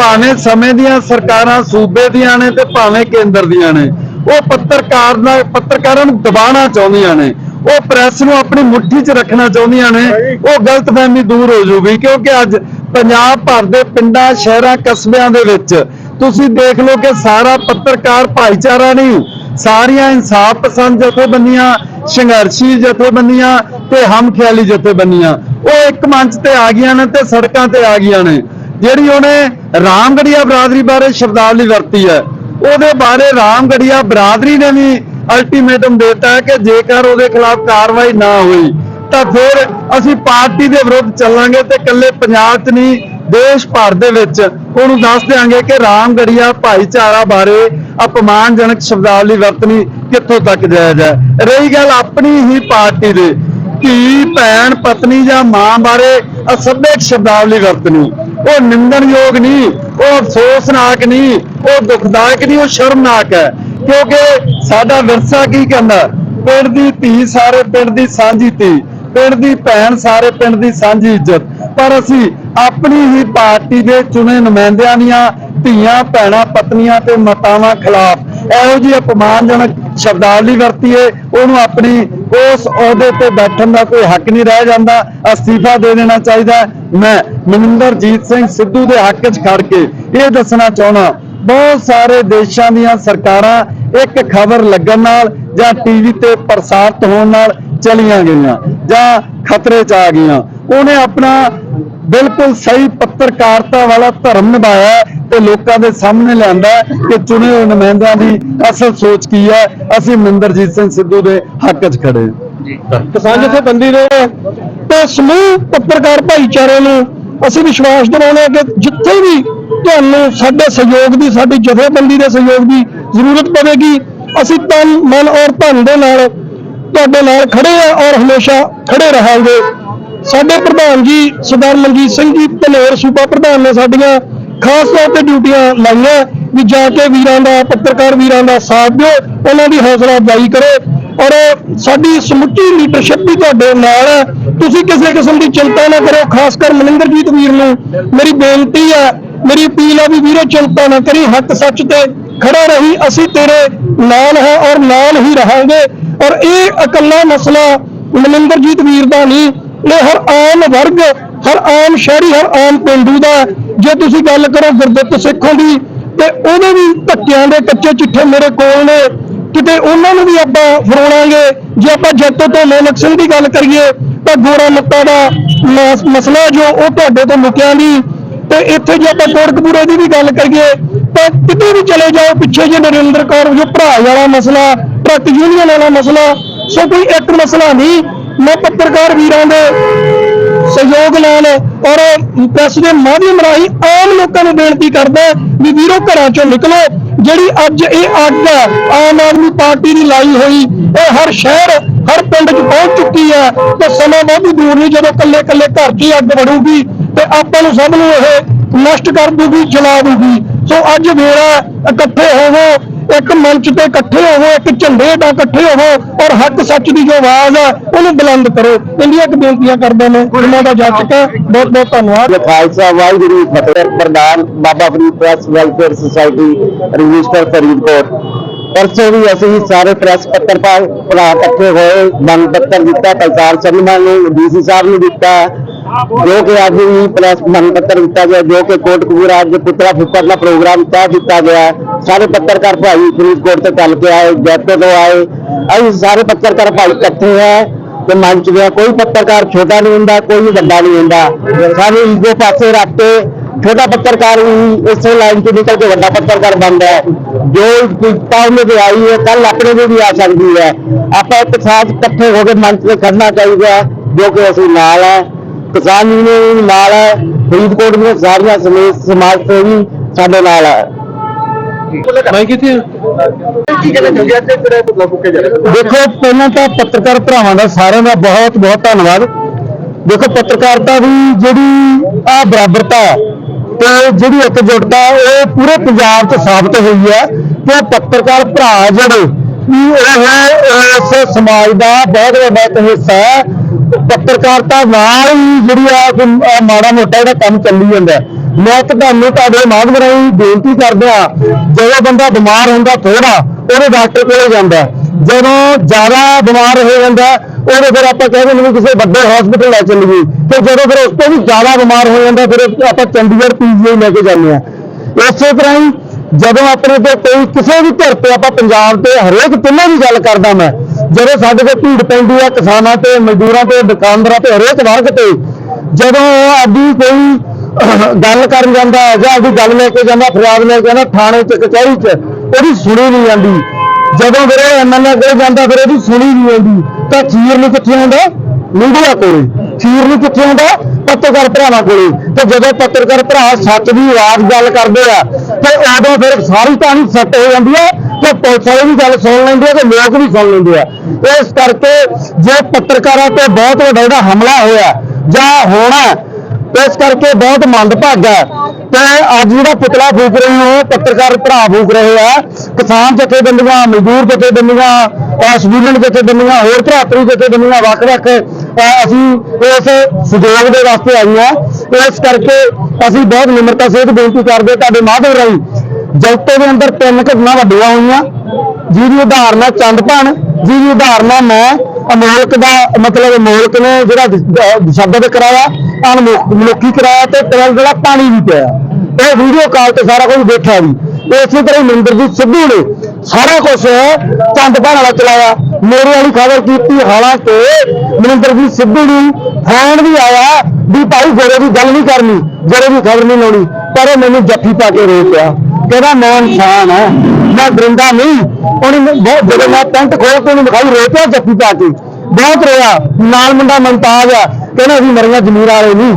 ਭਾਵੇਂ ਸਮੇਂ ਦੀਆਂ ਸਰਕਾਰਾਂ ਸੂਬੇ ਦੀਆਂ ਨੇ ਤੇ ਭਾਵੇਂ ਕੇਂਦਰ ਦੀਆਂ ਨੇ ਉਹ ਪੱਤਰਕਾਰ ਨਾਲ ਪੱਤਰਕਾਰਾਂ ਨੂੰ ਦਬਾਉਣਾ ਚਾਹੁੰਦੀਆਂ ਨੇ ਉਹ ਪ੍ਰੈਸ ਨੂੰ ਆਪਣੀ ਮੁੱਠੀ 'ਚ ਰੱਖਣਾ ਚਾਹੁੰਦੀਆਂ ਨੇ ਉਹ ਗਲਤਫਹਿਮੀ ਦੂਰ ਹੋ ਜਾਊਗੀ ਕਿਉਂਕਿ ਅੱਜ ਪੰਜਾਬ ਭਰ ਦੇ ਪਿੰਡਾਂ ਸ਼ਹਿਰਾਂ ਕਸਬਿਆਂ ਦੇ ਵਿੱਚ ਤੁਸੀਂ ਦੇਖ ਲਓ ਕਿ ਸਾਰਾ ਪੱਤਰਕਾਰ ਭਾਈਚਾਰਾ ਨਹੀਂ ਸਾਰੀਆਂ ਇਨਸਾਫ ਪਸੰਦ ਜਥੇਬੰਦੀਆਂ ਸੰਘਰਸ਼ੀ ਜਥੇਬੰਦੀਆਂ ਤੇ ਹਮਖਿਆਲੀ ਜਥੇਬੰਦੀਆਂ ਉਹ ਇੱਕ ਮੰਚ ਤੇ ਆ ਗਈਆਂ ਨੇ ਤੇ ਸੜਕਾਂ ਤੇ ਆ ਗਈਆਂ ਨੇ। ਜਿਹੜੀ ਉਹਨੇ ਰਾਮਗੜੀਆ ਬਰਾਦਰੀ ਬਾਰੇ ਸ਼ਬਦਾਵਲੀ ਵਰਤੀ ਹੈ, ਉਹਦੇ ਬਾਰੇ ਰਾਮਗੜੀਆ ਬਰਾਦਰੀ ਨੇ ਵੀ ਅਲਟੀਮੇਟਮ ਦਿੱਤਾ ਹੈ ਕਿ ਜੇਕਰ ਉਹਦੇ ਖਿਲਾਫ ਕਾਰਵਾਈ ਨਾ ਹੋਈ, ਤਾਂ ਫਿਰ ਅਸੀਂ ਪਾਰਟੀ ਦੇ ਵਿਰੁੱਧ ਚੱਲਾਂਗੇ ਤੇ ਇਕੱਲੇ ਪੰਜਾਬ 'ਚ ਨਹੀਂ, ਦੇਸ਼ ਭਰ ਦੇ ਵਿੱਚ ਉਹਨੂੰ ਦੱਸ ਦਿਆਂਗੇ ਕਿ ਰਾਮਗੜੀਆ ਭਾਈਚਾਰਾ ਬਾਰੇ ਅਪਮਾਨਜਨਕ ਸ਼ਬਦਾਵਲੀ ਵਰਤਣੀ ਕਿੱਥੋਂ ਤੱਕ ਜਾਇਜ਼ ਹੈ। ਰਹੀ ਗੱਲ ਆਪਣੀ ਹੀ ਪਾਰਟੀ ਦੇ, ਧੀ, ਭੈਣ, ਪਤਨੀ ਜਾਂ ਮਾਂ ਬਾਰੇ ਅਸਭਿਅਕ ਸ਼ਬਦਾਵਲੀ ਵਰਤਣੀ। ਉਹ ਨਿੰਦਣਯੋਗ ਨਹੀਂ, ਉਹ ਅਫਸੋਸਨਾਕ ਨਹੀਂ, ਉਹ ਦੁਖਦਾਇਕ ਨਹੀਂ, ਉਹ ਸ਼ਰਮਨਾਕ ਹੈ। ਕਿਉਂਕਿ ਸਾਡਾ ਵਿਰਸਾ ਕੀ ਕਹਿੰਦਾ? ਪਿੰਡ ਦੀ ਧੀ ਸਾਰੇ ਪਿੰਡ ਦੀ ਸਾਂਝੀ ਧੀ, ਪਿੰਡ ਦੀ ਭੈਣ ਸਾਰੇ ਪਿੰਡ ਦੀ ਸਾਂਝੀ ਇੱਜ਼ਤ। ਪਰ ਅਸੀਂ ਆਪਣੀ ਹੀ ਪਾਰਟੀ ਦੇ ਚੁਣੇ ਨੁਮਾਇੰਦਿਆਂ ਦੀਆਂ ਧੀਆਂ, ਭੈਣਾਂ, ਪਤਨੀਆਂ ਤੇ ਮਾਤਾਵਾਂ ਖਿਲਾਫ ਇਹੋ ਜਿਹੀ ਅਪਮਾਨਜਨਕ ਸ਼ਬਦਾਵਲੀ ਵਰਤੀਏ, ਉਹਨੂੰ ਆਪਣੀ ਉਸ ਅਹੁਦੇ ਤੇ ਬੈਠਣ ਦਾ ਕੋਈ ਹੱਕ ਨਹੀਂ ਰਹਿ ਜਾਂਦਾ, ਅਸਤੀਫਾ ਦੇ ਦੇਣਾ ਚਾਹੀਦਾ। ਮੈਂ ਮਨਿੰਦਰਜੀਤ ਸਿੰਘ ਸਿੱਧੂ ਦੇ ਹੱਕ 'ਚ ਖੜ ਕੇ ਇਹ ਦੱਸਣਾ ਚਾਹੁੰਦਾ, ਬਹੁਤ ਸਾਰੇ ਦੇਸ਼ਾਂ ਦੀਆਂ ਸਰਕਾਰਾਂ ਇੱਕ ਖਬਰ ਲੱਗਣ ਨਾਲ ਜਾਂ ਟੀਵੀ ਤੇ ਪ੍ਰਸਾਰਿਤ ਹੋਣ ਨਾਲ ਚਲੀਆਂ ਗਈਆਂ ਜਾਂ ਖਤਰੇ 'ਚ ਆ ਗਈਆਂ। ਉਹਨੇ ਆਪਣਾ ਬਿਲਕੁਲ ਸਹੀ ਪੱਤਰਕਾਰਤਾ ਵਾਲਾ ਧਰਮ ਨਿਭਾਇਆ ਤੇ ਲੋਕਾਂ ਦੇ ਸਾਹਮਣੇ ਲਿਆਂਦਾ ਕਿ ਚੁਣੇ ਹੋਏ ਨੁਮਾਇੰਦਿਆਂ ਦੀ ਅਸਲ ਸੋਚ ਕੀ ਹੈ? ਅਸੀਂ ਮਨਿੰਦਰਜੀਤ ਸਿੰਘ ਸਿੱਧੂ ਦੇ ਹੱਕ 'ਚ ਖੜੇ ਹਾਂ। ਕਿਸਾਨ ਜਥੇਬੰਦੀ ਦੇ ਤੇ ਸਮੂਹ ਪੱਤਰਕਾਰ ਭਾਈਚਾਰੇ ਨੂੰ ਅਸੀਂ ਵਿਸ਼ਵਾਸ ਦਿਵਾਉਂਦੇ ਹਾਂ ਕਿ ਜਿੱਥੇ ਵੀ ਤੁਹਾਨੂੰ ਸਾਡੇ ਸਹਿਯੋਗ ਦੀ ਸਾਡੀ ਜਥੇਬੰਦੀ ਦੇ ਸਹਿਯੋਗ ਦੀ ਜ਼ਰੂਰਤ ਪਵੇਗੀ ਅਸੀਂ ਤਨ ਮਨ ਔਰ ਧਨ ਦੇ ਨਾਲ ਤੁਹਾਡੇ ਨਾਲ ਖੜੇ ਆ ਔਰ ਹਮੇਸ਼ਾ ਖੜੇ ਰਹਾਂਗੇ। ਸਾਡੇ ਪ੍ਰਧਾਨ ਜੀ, ਸਰਦਾਰ ਮਨਜੀਤ ਸਿੰਘ ਜੀ ਧਨੇਰ ਸੂਬਾ ਪ੍ਰਧਾਨ ਨੇ ਸਾਡੀਆਂ ਖਾਸ ਤੌਰ ਤੇ ਡਿਊਟੀਆਂ ਲਾਈਆਂ ਵੀ ਜਾ ਕੇ ਵੀਰਾਂ ਦਾ, ਪੱਤਰਕਾਰ ਵੀਰਾਂ ਦਾ ਸਾਥ ਦਿਓ, ਉਹਨਾਂ ਦੀ ਹੌਸਲਾ ਅਫਜ਼ਾਈ ਕਰੋ ਔਰ ਸਾਡੀ ਸਮੁੱਚੀ ਲੀਡਰਸ਼ਿਪ ਵੀ ਤੁਹਾਡੇ ਨਾਲ ਹੈ। ਤੁਸੀਂ ਕਿਸੇ ਕਿਸਮ ਦੀ ਚਿੰਤਾ ਨਾ ਕਰੋ, ਖਾਸ ਕਰ ਮਨਿੰਦਰਜੀਤ ਵੀਰ ਨੂੰ। ਮੇਰੀ ਬੇਨਤੀ ਹੈ, ਮੇਰੀ ਅਪੀਲ ਹੈ ਵੀ ਵੀਰੇ, ਚਿੰਤਾ ਨਾ ਕਰੀ, ਹੱਕ ਸੱਚ ਤੇ ਖੜਾ ਰਹੀ, ਅਸੀਂ ਤੇਰੇ ਨਾਲ ਹੈ ਔਰ ਨਾਲ ਹੀ ਰਹਾਂਗੇ। ਔਰ ਇਹ ਇਕੱਲਾ ਮਸਲਾ ਮਨਿੰਦਰਜੀਤ ਵੀਰ ਦਾ ਨਹੀਂ ਇਹ ਹਰ ਆਮ ਵਰਗ, ਹਰ ਆਮ ਸ਼ਹਿਰੀ, ਹਰ ਆਮ ਪਿੰਡੂ ਦਾ ਜੇ ਤੁਸੀਂ ਗੱਲ ਕਰੋ ਗੁਰਦਿੱਤ ਸਿੱਖੋਂ ਦੀ, ਤੇ ਉਹਦੇ ਵੀ ਧੱਕਿਆਂ ਦੇ ਕੱਚੇ ਚਿੱਠੇ ਮੇਰੇ ਕੋਲ ਨੇ। ਕਿਤੇ ਉਹਨਾਂ ਨੂੰ ਵੀ ਆਪਾਂ ਫਰੋਣਾਂਗੇ ਜੇ ਆਪਾਂ ਜੱਟੋ ਤੋਂ ਮੇਨਕ ਸਿੰਘ ਦੀ ਗੱਲ ਕਰੀਏ, ਤਾਂ ਗੋਰਾ ਮੱਤਾ ਦਾ ਮਸਲਾ ਜੋ ਉਹ ਤੁਹਾਡੇ ਤੋਂ ਮੁੱਕਿਆਂ ਦੀ ਤੇ ਇੱਥੇ ਜੇ ਆਪਾਂ ਕੋਟਕਪੂਰੇ ਦੀ ਵੀ ਗੱਲ ਕਰੀਏ, ਤਾਂ ਕਿਤੇ ਵੀ ਚਲੇ ਜਾਓ, ਪਿੱਛੇ ਜੇ ਨਰਿੰਦਰ ਕੌਰ, ਜੋ ਭਰਾ ਵਾਲਾ ਮਸਲਾ ਟਰੱਕ ਯੂਨੀਅਨ ਵਾਲਾ ਮਸਲਾ, ਸੋ ਕੋਈ ਇੱਕ ਮਸਲਾ ਨਹੀਂ। ਮੈਂ ਪੱਤਰਕਾਰ ਵੀਰਾਂ ਦੇ ਸਹਿਯੋਗ ਨਾਲ ਔਰ ਪ੍ਰੈਸ ਦੇ ਮਾਧਿਅਮ ਰਾਹੀਂ ਆਮ ਲੋਕਾਂ ਨੂੰ ਬੇਨਤੀ ਕਰਦਾ ਵੀ ਵੀਰੋ ਘਰਾਂ ਚੋਂ ਨਿਕਲੋ, ਜਿਹੜੀ ਅੱਜ ਇਹ ਅੱਗ ਹੈ ਆਮ ਆਦਮੀ ਪਾਰਟੀ ਦੀ ਲਾਈ ਹੋਈ, ਇਹ ਹਰ ਸ਼ਹਿਰ, ਹਰ ਪਿੰਡ 'ਚ ਪਹੁੰਚ ਚੁੱਕੀ ਹੈ ਤੇ ਸਮਾਂ ਬਹੁਤ ਦੂਰ ਨਹੀਂ, ਜਦੋਂ ਕੱਲੇ ਕੱਲੇ ਘਰ 'ਚ ਹੀ ਅੱਗ ਵੜੂਗੀ, ਤੇ ਆਪਾਂ ਨੂੰ ਸਭ ਨੂੰ ਇਹ ਨਸ਼ਟ ਕਰ ਦੂਗੀ, ਜਲਾ ਦੂਗੀ। ਸੋ ਅੱਜ ਵੇਲਾ ਇਕੱਠੇ ਹੋਵੋ, ਇੱਕ ਮੰਚ ਤੇ ਇਕੱਠੇ ਹੋਵੋ, ਇੱਕ ਝੰਡੇ ਹੇਠਾਂ ਇਕੱਠੇ ਹੋਵੋ ਔਰ ਹੱਕ ਸੱਚ ਦੀ ਜੋ ਆਵਾਜ਼ ਹੈ ਉਹਨੂੰ ਬੁਲੰਦ ਕਰੋ। ਇੰਨੀਆਂ ਕੁ ਬੇਨਤੀਆਂ ਕਰਦਾ ਮੈਂ ਉਹਨਾਂ ਦਾ ਜੱਜ ਕੇ ਬਹੁਤ ਬਹੁਤ ਧੰਨਵਾਦ। ਖਾਲਸਾ, ਵਾਹਿਗੁਰੂ, ਫਤਿਹ ਪ੍ਰਧਾਨ, Baba Farid press welfare society, register Faridkot. ਪਰਸੋਂ ਵੀ ਅਸੀਂ ਸਾਰੇ ਪ੍ਰੈਸ ਪੱਤਰਕਾਰ ਭਰਾ ਇਕੱਠੇ ਹੋਏ ਮੰਗ ਪੱਤਰ ਦਿੱਤਾ ਕਲਕਾਰ ਸ਼ਰਮਾ ਨੂੰ ਡੀਸੀ ਸਾਹਿਬ ਨੂੰ ਦਿੱਤਾ। ਜੋ ਕਿ ਅੱਜ ਵੀ ਪ੍ਰੈਸ ਮੰਗ ਪੱਤਰ ਦਿੱਤਾ ਗਿਆ, ਜੋ ਕਿ ਕੋਟਕਪੂਰਾ ਅੱਜ ਪੁੱਤਰਾ ਫੁੱਕਰ ਦਾ ਪ੍ਰੋਗਰਾਮ ਤੈਅ ਕੀਤਾ ਗਿਆ। ਸਾਰੇ ਪੱਤਰਕਾਰ ਭਾਈ ਫਰੀਦਕੋਟ ਤੋਂ ਚੱਲ ਕੇ ਆਏ ਜੈਤੇ ਤੋਂ ਆਏ। ਅਸੀਂ ਸਾਰੇ ਪੱਤਰਕਾਰ ਭਾਈ ਇਕੱਠੇ ਹੈ ਤੇ ਮੰਚ ਦੇ ਕੋਈ ਪੱਤਰਕਾਰ ਛੋਟਾ ਨਹੀਂ ਹੁੰਦਾ, ਕੋਈ ਵੱਡਾ ਨਹੀਂ ਹੁੰਦਾ। ਸਾਰੇ ਈਗੋ ਪਾਸੇ ਰੱਖ ਕੇ ਛੋਟਾ ਪੱਤਰਕਾਰ ਵੀ ਇਸੇ ਲਾਈਨ ਤੋਂ ਨਿਕਲ ਕੇ ਵੱਡਾ ਪੱਤਰਕਾਰ ਬਣਦਾ ਹੈ। ਜੋ ਕਿਤਾ ਉਹਨੇ ਆਈ ਹੈ ਕੱਲ ਆਪਣੇ ਦੇ ਵੀ ਆ ਸਕਦੀ ਹੈ। ਆਪਾਂ ਇੱਕ ਸਾਥ ਇਕੱਠੇ ਹੋ ਕੇ ਮੰਚ ਤੇ ਖੜਨਾ ਚਾਹੀਦਾ ਜੋ ਕਿ ਅਸੀਂ ਨਾਲ ਹੈ ਕਿਸਾਨ ਯੂਨੀਅਨ ਨਾਲ ਹੈ ਫਰੀਦਕੋਟ ਦੀਆਂ ਸਾਰੀਆਂ ਸਮੇਤ ਸਮਾਜ ਸੇਵੀ ਸਾਡੇ ਨਾਲ ਹੈ। ਮੈਂ ਕਿੱਥੇ ਦੇਖੋ ਪਹਿਲਾਂ ਤਾਂ ਪੱਤਰਕਾਰ ਭਰਾਵਾਂ ਦਾ ਸਾਰਿਆਂ ਦਾ ਬਹੁਤ ਬਹੁਤ ਧੰਨਵਾਦ। ਦੇਖੋ ਪੱਤਰਕਾਰਤਾ ਦੀ ਜਿਹੜੀ ਆ ਬਰਾਬਰਤਾ ਹੈ ਤੇ ਜਿਹੜੀ ਇਕਜੁੱਟਤਾ ਉਹ ਪੂਰੇ ਪੰਜਾਬ 'ਚ ਸਾਬਤ ਹੋਈ ਹੈ ਕਿ ਪੱਤਰਕਾਰ ਭਰਾ ਜਿਹੜੇ ਇਹ ਇਸ ਸਮਾਜ ਦਾ ਬਹੁਤ ਵੱਡਾ ਇੱਕ ਹਿੱਸਾ ਹੈ। ਪੱਤਰਕਾਰਤਾ ਨਾਲ ਹੀ ਜਿਹੜੀ ਆ ਮਾੜਾ ਮੋਟਾ ਜਿਹੜਾ ਕੰਮ ਚੱਲੀ ਜਾਂਦਾ ਹੈ। ਮੈਂ ਤੁਹਾਨੂੰ ਤੁਹਾਡੇ ਮਾਧਿਅਮ ਰਾਹੀਂ ਬੇਨਤੀ ਕਰਦਾ ਜਦੋਂ ਬੰਦਾ ਬਿਮਾਰ ਹੁੰਦਾ ਥੋੜਾ ਉਹਦੇ ਡਾਕਟਰ ਕੋਲ ਜਾਂਦਾ ਜਦੋਂ ਜ਼ਿਆਦਾ ਬਿਮਾਰ ਹੋ ਜਾਂਦਾ ਹੈ, ਉਹਦੇ ਫਿਰ ਆਪਾਂ ਕਹਿੰਦੇ ਨੇ ਵੀ ਕਿਸੇ ਵੱਡੇ ਹਸਪੀਟਲ ਲੈ ਚੱਲੀਏ। ਤੇ ਜਦੋਂ ਫਿਰ ਉਸ ਤੋਂ ਵੀ ਜ਼ਿਆਦਾ ਬਿਮਾਰ ਹੋ ਜਾਂਦਾ ਫਿਰ ਆਪਾਂ ਚੰਡੀਗੜ੍ਹ ਪੀਜੀਆਈ ਲੈ ਕੇ ਜਾਂਦੇ ਆ ਇਸੇ ਤਰ੍ਹਾਂ ਹੀ ਜਦੋਂ ਆਪਣੇ ਤੇ ਕੋਈ ਕਿਸੇ ਵੀ ਧਿਰ ਤੇ ਆਪਾਂ ਪੰਜਾਬ ਤੇ ਹਰੇਕ ਤਿੰਨੇ ਦੀ ਗੱਲ ਕਰਦਾ ਮੈਂ ਜਦੋਂ ਸਾਡੇ ਤੇ ਭੀੜ ਪੈਂਦੀ ਆ, ਕਿਸਾਨਾਂ ਤੇ, ਮਜ਼ਦੂਰਾਂ ਤੇ, ਦੁਕਾਨਦਾਰਾਂ ਤੇ, ਹਰੇਕ ਵਰਗ ਤੇ, ਜਦੋਂ ਉਹ ਆਪਦੀ ਕੋਈ ਗੱਲ ਕਰਨ ਜਾਂਦਾ ਹੈ ਜਾਂ ਆਪਦੀ ਗੱਲ ਲੈ ਕੇ ਜਾਂਦਾ, ਫਰਿਆਦ ਲੈ ਕੇ ਜਾਂਦਾ, ਥਾਣੇ ਚ, ਕਚਹਿਰੀ ਚ, ਉਹਦੀ ਸੁਣੀ ਨਹੀਂ ਜਾਂਦੀ। ਜਦੋਂ ਫਿਰ ਉਹ ਐਮਐਲਏ ਕੋਲ ਜਾਂਦਾ, ਫਿਰ ਉਹਦੀ ਸੁਣੀ ਨਹੀਂ ਜਾਂਦੀ। ਤਾਂ ਖੀਰ ਨੂੰ ਕਿੱਥੇ ਆਉਂਦਾ? ਮੀਡੀਆ ਕੋਲੇ। ਖੀਰ ਨੂੰ ਕਿੱਥੇ ਆਉਂਦਾ? ਪੱਤਰਕਾਰ ਭਰਾਵਾਂ ਕੋਲੇ। ਤੇ ਜਦੋਂ ਪੱਤਰਕਾਰ ਭਰਾ ਸੱਚ ਦੀ ਆਵਾਜ਼ ਗੱਲ ਕਰਦੇ ਆ, ਤੇ ਉਦੋਂ ਫਿਰ ਸਾਰੀ ਕਹਾਣੀ ਸੱਟ ਹੋ ਜਾਂਦੀ ਹੈ ਤੇ ਪੁਲਿਸ ਵਾਲੇ ਵੀ ਗੱਲ ਸੁਣ ਲੈਂਦੇ ਆ ਤੇ ਲੋਕ ਵੀ ਸੁਣ ਲੈਂਦੇ ਆ। ਇਸ ਕਰਕੇ ਜੇ ਪੱਤਰਕਾਰਾਂ ਤੇ ਬਹੁਤ ਵੱਡਾ ਜਿਹੜਾ ਹਮਲਾ ਹੋਇਆ, ਜਾਂ ਹੋਣਾ, ਇਸ ਕਰਕੇ ਬਹੁਤ ਮੰਦਭਾਗਾ ਤੇ ਅੱਜ ਜਿਹੜਾ ਪੁਤਲਾ ਫੂਕ ਰਹੇ ਹੋ, ਪੱਤਰਕਾਰ ਭਰਾ ਫੂਕ ਰਹੇ ਆ, ਕਿਸਾਨ ਜਥੇਬੰਦੀਆਂ, ਮਜ਼ਦੂਰ ਜਥੇਬੰਦੀਆਂ ਔਰ ਸਟੂਡੈਂਟ ਜਥੇਬੰਦੀਆਂ, ਹੋਰ ਭਰਾਤਰੀ ਜਥੇਬੰਦੀਆਂ ਵੱਖ-ਵੱਖ ਅਸੀਂ ਇਸ ਸਹਿਯੋਗ ਦੇ ਵਾਸਤੇ ਆਈਆਂ ਇਸ ਕਰਕੇ ਅਸੀਂ ਬਹੁਤ ਨਿਮਰਤਾ ਸਹਿਤ ਬੇਨਤੀ ਕਰਦੇ ਤੁਹਾਡੇ ਮਾਧਵ ਰਾਹੀਂ ਜਗਤੇ ਦੇ ਅੰਦਰ ਤਿੰਨ ਘਟਨਾ ਵੱਡੀਆਂ ਹੋਈਆਂ, ਜਿਹਦੀ ਉਦਾਹਰਨ ਹੈ ਚੰਦਪਾਣ ਜਿਹਦੀ ਉਦਾਹਰਨ ਹੈ ਮੈਂ ਅਮੋਲਕ ਦਾ, ਮਤਲਬ ਅਮੋਲਕ ਨੇ ਜਿਹੜਾ ਸ਼ਬਦ ਕਰਾਇਆ ਅਨਮੁਖੀ ਕਰਾਇਆ ਤੇ ਤੇਲ ਜਿਹੜਾ ਪਾਣੀ ਵੀ ਪਿਆ। ਇਹ ਵੀਡੀਓ ਕਾਲ ਤੇ ਸਾਰਾ ਕੁਝ ਦੇਖਿਆ ਵੀ। ਇਸੇ ਤਰ੍ਹਾਂ ਹੀ ਮਨਿੰਦਰਜੀਤ ਸਿੱਧੂ ਨੇ ਸਾਰਾ ਕੁਝ ਚੰਦਪਾਣ ਵਾਲਾ ਚਲਾਇਆ। ਮੇਰੇ ਵਾਲੀ ਖਬਰ ਕੀਤੀ, ਹਾਲਾਂਕਿ ਮਨਿੰਦਰਜੀਤ ਸਿੱਧੂ ਨੂੰ ਫੋਨ ਵੀ ਆਇਆ ਵੀ ਭਾਈ ਗੋਰੇ ਦੀ ਗੱਲ ਨਹੀਂ ਕਰਨੀ ਗੋਰੇ ਦੀ ਖਬਰ ਨਹੀਂ ਲਾਉਣੀ, ਪਰ ਉਹ ਮੈਨੂੰ ਜੱਫੀ ਪਾ ਕੇ ਰੋ ਪਿਆ ਕਹਿੰਦਾ, ਮੈਂ ਇਨਸਾਨ ਹਾਂ, ਮੈਂ ਦਰਿੰਦਾ ਨਹੀਂ। ਉਹਨੇ ਜਦੋਂ ਮੈਂ ਪੈਂਟ ਖੋਲ ਕੇ ਉਹਨੂੰ ਦਿਖਾਈ ਰੋ ਪਿਆ ਜੱਫੀ ਪਾ ਕੇ। ਬਹੁਤ ਰੋਇਆ। ਨਾਲ ਮੁੰਡਾ ਮਮਤਾਜ ਆ। ਕਹਿੰਦਾ, ਅਸੀਂ ਮਰੀਆਂ ਜ਼ਮੀਰ ਵਾਲੇ ਨਹੀਂ।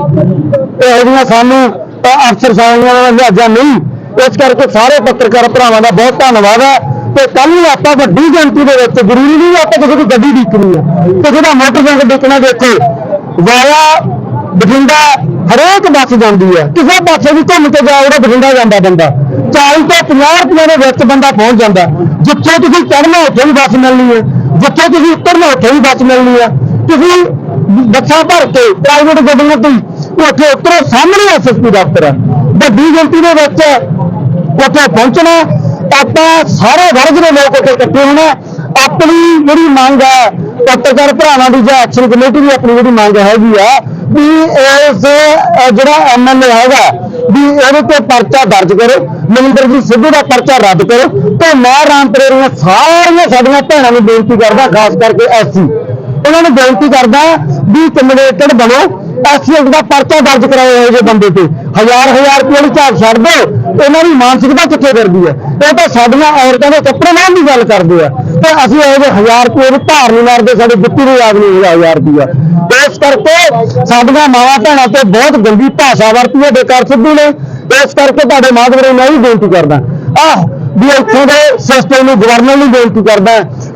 ਇਹੋ ਜਿਹੀਆਂ ਸਾਨੂੰ, ਅਹ, ਅਫਸਰ ਸਾਹਿਬਾਂ ਦਾ ਲਿਹਾਜ਼ਾ ਨਹੀਂ। ਇਸ ਕਰਕੇ ਸਾਰੇ ਪੱਤਰਕਾਰ ਭਰਾਵਾਂ ਦਾ ਬਹੁਤ ਧੰਨਵਾਦ ਹੈ ਤੇ ਕੱਲ ਨੂੰ ਆਪਾਂ ਵੱਡੀ ਗਿਣਤੀ ਦੇ ਵਿੱਚ, ਜ਼ਰੂਰੀ ਨਹੀਂ ਆਪਾਂ ਕਿਸੇ ਦੀ ਗੱਡੀ ਡੀਕਣੀ ਹੈ ਤੇ ਜਿਹੜਾ ਮੋਟਰਸਾਈਕਲ ਦੇਖਣਾ ਦੇਖੋ ਵਾਇਆ, ਬਠਿੰਡਾ ਹਰੇਕ ਬੱਸ ਜਾਂਦੀ ਹੈ ਕਿਸੇ ਪਾਸੇ ਵੀ ਘੁੰਮ ਕੇ ਜਾਓ, ਉਹਦਾ ਬਠਿੰਡਾ ਜਾਂਦਾ ਬੰਦਾ। 40 ਤੋਂ 50 ਰੁਪਏ ਦੇ ਵਿੱਚ ਬੰਦਾ ਪਹੁੰਚ ਜਾਂਦਾ। ਜਿੱਥੇ ਤੁਸੀਂ ਚੜ੍ਹਨਾ, ਉੱਥੇ ਵੀ ਬੱਸ ਮਿਲਣੀ ਹੈ ਜਿੱਥੇ ਤੁਸੀਂ ਉਤਰਨਾ, ਉੱਥੇ ਵੀ ਬੱਸ ਮਿਲਣੀ ਹੈ ਤੁਸੀਂ ਬੱਸਾਂ ਭਰ ਕੇ ਪ੍ਰਾਈਵੇਟ ਗੱਡੀਆਂ ਤੇ, ਉੱਥੇ ਉਤਰੋ, ਸਾਹਮਣੇ ਐਸਐਸਪੀ ਦਫ਼ਤਰ ਹੈ ਵੱਡੀ ਗਿਣਤੀ ਦੇ ਵਿੱਚ ਉੱਥੇ ਪਹੁੰਚਣਾ ਆਪਾਂ ਸਾਰੇ ਵਰਗ ਦੇ ਲੋਕ ਉੱਥੇ ਇਕੱਠੇ ਹੋਣਾ। ਆਪਣੀ ਜਿਹੜੀ ਮੰਗ ਹੈ ਪੱਤਰਕਾਰ ਭਰਾਵਾਂ ਦੀ ਜਾਂ ਐਕਸ਼ਨ ਕਮੇਟੀ ਦੀ ਆਪਣੀ ਜਿਹੜੀ ਮੰਗ ਹੈਗੀ ਆ ਵੀ ਇਸ ਅਹ, ਜਿਹੜਾ ਐਮਐਲਏ ਹੈਗਾ ਵੀ ਇਹਦੇ ਤੇ ਪਰਚਾ ਦਰਜ ਕਰੋ ਮਨਿੰਦਰਜੀਤ ਸਿੱਧੂ ਦਾ ਪਰਚਾ ਰੱਦ ਕਰੋ ਤੇ ਮੈਂ ਰਾਮਪੁਰੇ ਦੀਆਂ ਸਾਰੀਆਂ ਸਾਡੀਆਂ ਭੈਣਾਂ ਨੂੰ ਬੇਨਤੀ ਕਰਦਾ ਖਾਸ ਕਰਕੇ ਐਸਸੀ ਉਹਨਾਂ ਨੂੰ ਬੇਨਤੀ ਕਰਦਾ ਵੀ ਕਮਿਊਨਿਕੇਟਡ ਬਣੋ। ਐਸਸੀਐਸ ਦਾ ਪਰਚਾ ਦਰਜ ਕਰਾਓ ਇਹੋ ਜੇ ਬੰਦੇ ਤੇ। ਹਜ਼ਾਰ ਹਜ਼ਾਰ ਰੁਪਏ ਦੀ ਝਾੜ ਛੱਡ ਦਿਓ ਇਹਨਾਂ ਦੀ ਮਾਨਸਿਕਤਾ ਕਿੱਥੇ ਕਰਦੀ ਹੈ। ਇਹ ਤਾਂ ਸਾਡੀਆਂ ਔਰਤਾਂ ਦੇ ਕੱਪੜੇ ਲੈਣ ਦੀ ਗੱਲ ਕਰਦੇ ਆ। ਤੇ ਅਸੀਂ ਇਹੋ ਜਿਹੇ ਹਜ਼ਾਰ ਰੁਪਏ ਦੀ ਧਾਰ ਨਹੀਂ ਮਾਰਦੇ, ਸਾਡੀ ਜੁੱਤੀ ਨੂੰ ਯਾਦ ਨਹੀਂ ਹੈਗਾ ਹਜ਼ਾਰ ਰੁਪਇਆ ਇਸ ਕਰਕੇ ਸਾਡੀਆਂ ਮਾਵਾਂ ਭੈਣਾਂ ਤੇ ਬਹੁਤ ਗੰਦੀ ਭਾਸ਼ਾ ਵਰਤੀ ਹੈ, ਬੇਕਾਰ ਸਿੱਧੂ ਨੇ। ਇਸ ਕਰਕੇ ਤੁਹਾਡੇ ਮਾਧਵਰੇ ਮੈਂ ਵੀ ਬੇਨਤੀ ਕਰਦਾ। ਆਹ, ਵੀ ਇੱਥੋਂ ਦੇ ਸਿਸਟਮ ਨੂੰ ਗਵਰਨਰ ਨੂੰ ਬੇਨਤੀ ਕਰਦਾ।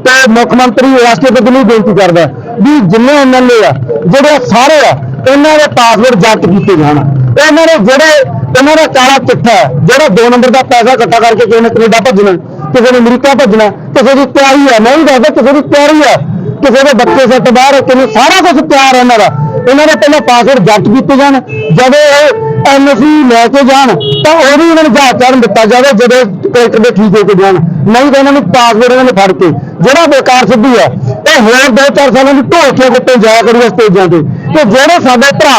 ਤੇ ਮੁੱਖ ਮੰਤਰੀ ਰਾਸ਼ਟਰਪਤੀ ਨੂੰ ਬੇਨਤੀ ਕਰਦਾ ਵੀ ਜਿੰਨੇ ਐਮਐਲਏ ਆ ਜਿਹੜੇ ਸਾਰੇ ਆ ਇਹਨਾਂ ਦੇ ਪਾਸਵਰਡ ਜ਼ਬਤ ਕੀਤੇ ਜਾਣ। ਇਹਨਾਂ ਨੇ ਜਿਹੜੇ ਇਹਨਾਂ ਦਾ ਕਾਲਾ ਚਿੱਠਾ ਹੈ, ਜਿਹੜਾ 2 ਨੰਬਰ ਦਾ ਪੈਸਾ ਇਕੱਠਾ ਕਰਕੇ ਕਿਸੇ ਨੇ ਕੈਨੇਡਾ ਭੱਜਣਾ ਕਿਸੇ ਨੇ ਅਮਰੀਕਾ ਭੱਜਣਾ ਕਿਸੇ ਦੀ ਤਿਆਰੀ ਹੈ ਮੈਂ ਵੀ ਦੱਸਦਾ ਕਿਸੇ ਦੀ ਤਿਆਰੀ ਹੈ ਕਿਸੇ ਦੇ ਬੱਚੇ ਸੱਟ ਬਾਹਰ ਹੈ, ਕਿਸੇ ਸਾਰਾ ਕੁਝ ਤਿਆਰ ਹੈ ਇਹਨਾਂ ਦਾ। ਇਹਨਾਂ ਦੇ ਪਹਿਲਾਂ ਪਾਸਵਰਡ ਜ਼ਬਤ ਕੀਤੇ ਜਾਣ ਜਦੋਂ ਇਹ ਐਨਓਸੀ ਲੈ ਕੇ ਜਾਣ ਤਾਂ ਉਹ ਵੀ ਉਹਨਾਂ ਨੂੰ ਜਹਾਜ਼ ਚੜ੍ਹਨ ਦਿੱਤਾ ਜਾਵੇ ਜਦੋਂ ਕ੍ਰਿਕਟ ਦੇ ਠੀਕ ਹੋ ਕੇ ਜਾਣ। ਨਹੀਂ ਤਾਂ ਇਹਨਾਂ ਨੂੰ ਪਾਸਵਰਡ ਇਹਨਾਂ ਨੇ ਫੜ ਕੇ, ਜਿਹੜਾ ਬੇਕਾਰ ਸਿੱਧੂ ਹੈ, ਇਹ ਹੋਰ 2-4 ਸਾਲਾਂ ਦੀ ਢੋਲਕੀਆਂ ਕੁੱਤੇ ਜਾਇਆ ਕਰੂਗਾ ਸਟੇਜਾਂ ਤੇ। ਤੇ ਜਿਹੜੇ ਸਾਡੇ ਭਰਾ,